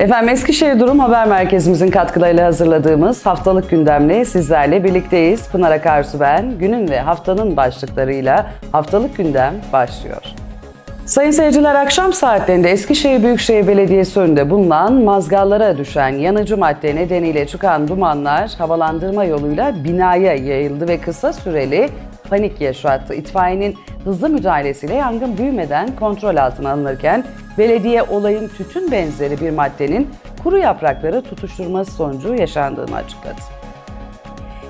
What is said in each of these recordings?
Efendim Eskişehir Durum Haber Merkezimizin katkılarıyla hazırladığımız haftalık gündemle sizlerle birlikteyiz. Pınar Akarsu ben. Günün ve haftanın başlıklarıyla haftalık gündem başlıyor. Sayın seyirciler akşam saatlerinde Eskişehir Büyükşehir Belediyesi önünde bulunan mazgallara düşen yanıcı madde nedeniyle çıkan dumanlar havalandırma yoluyla binaya yayıldı ve kısa süreli panik yaşattı. İtfaiyenin hızlı müdahalesiyle yangın büyümeden kontrol altına alınırken belediye olayın tütün benzeri bir maddenin kuru yaprakları tutuşturması sonucu yaşandığını açıkladı.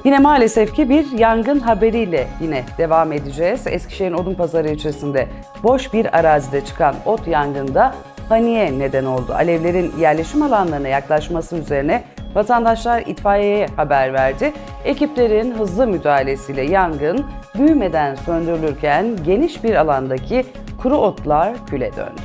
Yine maalesef ki bir yangın haberiyle yine devam edeceğiz. Eskişehir'in Odunpazarı ilçesinde boş bir arazide çıkan ot yangında paniğe neden oldu. Alevlerin yerleşim alanlarına yaklaşması üzerine vatandaşlar itfaiyeye haber verdi. Ekiplerin hızlı müdahalesiyle yangın büyümeden söndürülürken geniş bir alandaki kuru otlar küle döndü.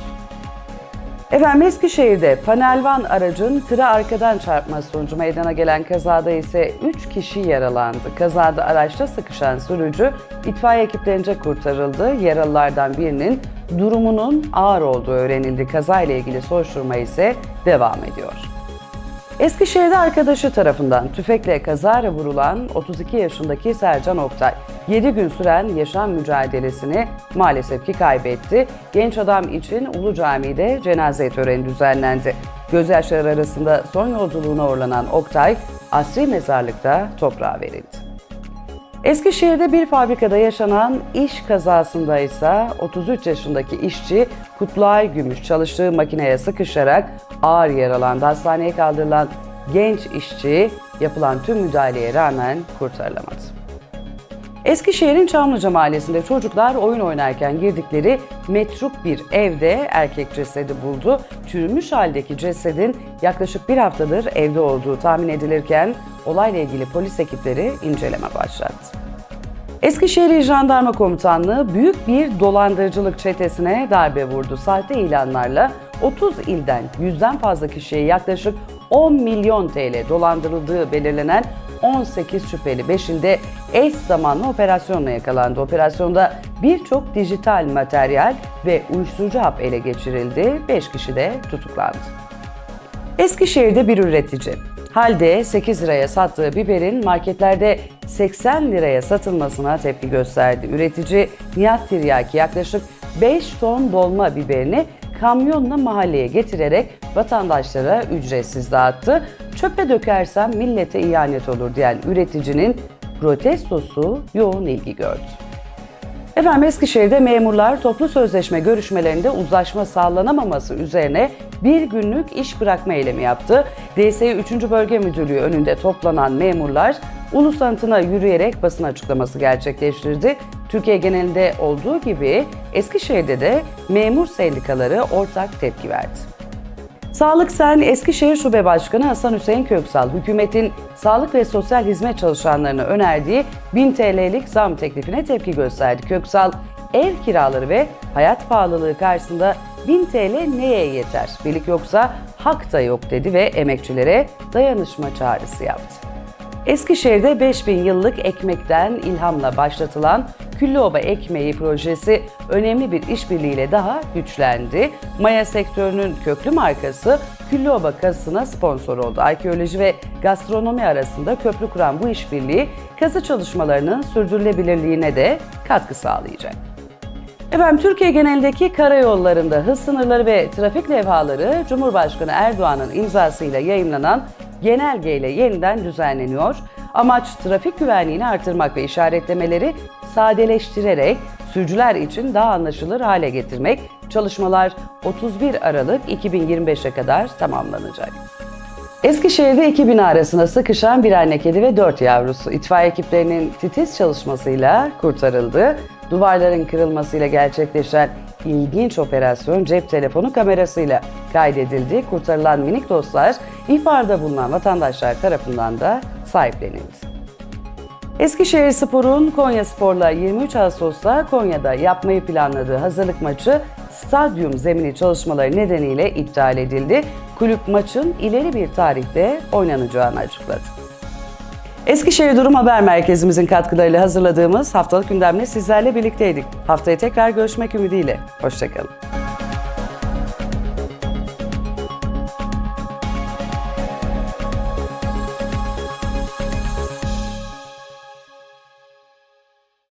Efendim Eskişehir'de panelvan aracın tıra arkadan çarpması sonucu meydana gelen kazada ise 3 kişi yaralandı. Kazada araçta sıkışan sürücü itfaiye ekiplerince kurtarıldı. Yaralılardan birinin durumunun ağır olduğu öğrenildi. Kazayla ilgili soruşturma ise devam ediyor. Eskişehir'de arkadaşı tarafından tüfekle kazara vurulan 32 yaşındaki Sercan Oktay, 7 gün süren yaşam mücadelesini maalesef ki kaybetti. Genç adam için Ulu Cami'de cenaze töreni düzenlendi. Gözyaşları arasında son yolculuğuna uğurlanan Oktay, asri mezarlıkta toprağa verildi. Eskişehir'de bir fabrikada yaşanan iş kazasında ise 33 yaşındaki işçi Kutlay Gümüş çalıştığı makineye sıkışarak ağır yaralandı. Hastaneye kaldırılan genç işçi yapılan tüm müdahaleye rağmen kurtarılamadı. Eskişehir'in Çamlıca mahallesinde çocuklar oyun oynarken girdikleri metruk bir evde erkek cesedi buldu. Çürümüş haldeki cesedin yaklaşık bir haftadır evde olduğu tahmin edilirken olayla ilgili polis ekipleri inceleme başlattı. Eskişehir İl Jandarma Komutanlığı büyük bir dolandırıcılık çetesine darbe vurdu. Sahte ilanlarla 30 ilden yüzden fazla kişiye yaklaşık 10 milyon TL dolandırıldığı belirlenen 18 şüpheli 5 ilde eş zamanlı operasyonla yakalandı. Operasyonda birçok dijital materyal ve uyuşturucu hap ele geçirildi. 5 kişi de tutuklandı. Eskişehir'de bir üretici halde 8 liraya sattığı biberin marketlerde 80 liraya satılmasına tepki gösterdi. Üretici Nihat Tiryaki yaklaşık 5 ton dolma biberini kamyonla mahalleye getirerek vatandaşlara ücretsiz dağıttı. Çöpe dökersem millete ihanet olur diyen üreticinin protestosu yoğun ilgi gördü. Efendim Eskişehir'de memurlar toplu sözleşme görüşmelerinde uzlaşma sağlanamaması üzerine bir günlük iş bırakma eylemi yaptı. DSİ 3. Bölge Müdürlüğü önünde toplanan memurlar ulus anıtına yürüyerek basın açıklaması gerçekleştirdi. Türkiye genelinde olduğu gibi Eskişehir'de de memur sendikaları ortak tepki verdi. Sağlık Sen Eskişehir Şube Başkanı Hasan Hüseyin Köksal, hükümetin sağlık ve sosyal hizmet çalışanlarına önerdiği 1000 TL'lik zam teklifine tepki gösterdi. Köksal, ev kiraları ve hayat pahalılığı karşısında 1000 TL neye yeter? Birlik yoksa hak da yok dedi ve emekçilere dayanışma çağrısı yaptı. Eskişehir'de 5000 yıllık ekmekten ilhamla başlatılan Küllüoba Ekmeği projesi önemli bir işbirliğiyle daha güçlendi. Maya sektörünün köklü markası Küllüoba kasına sponsor oldu. Arkeoloji ve gastronomi arasında köprü kuran bu işbirliği kazı çalışmalarının sürdürülebilirliğine de katkı sağlayacak. Efendim Türkiye genelindeki karayollarında hız sınırları ve trafik levhaları Cumhurbaşkanı Erdoğan'ın imzasıyla yayımlanan genelgeyle yeniden düzenleniyor. Amaç trafik güvenliğini artırmak ve işaretlemeleri sadeleştirerek sürücüler için daha anlaşılır hale getirmek. Çalışmalar 31 Aralık 2025'e kadar tamamlanacak. Eskişehir'de iki bina arasında sıkışan bir anne kedi ve dört yavrusu itfaiye ekiplerinin titiz çalışmasıyla kurtarıldı. Duvarların kırılmasıyla gerçekleşen ilginç operasyon cep telefonu kamerasıyla kaydedildi. Kurtarılan minik dostlar ihbarda bulunan vatandaşlar tarafından da sahiplenildi. Eskişehir Spor'un Konya Spor'la 23 Ağustos'ta Konya'da yapmayı planladığı hazırlık maçı stadyum zemini çalışmaları nedeniyle iptal edildi. Kulüp maçın ileri bir tarihte oynanacağını açıkladı. Eskişehir Durum Haber Merkezimizin katkılarıyla hazırladığımız haftalık gündemle sizlerle birlikteydik. Haftaya tekrar görüşmek ümidiyle. Hoşçakalın.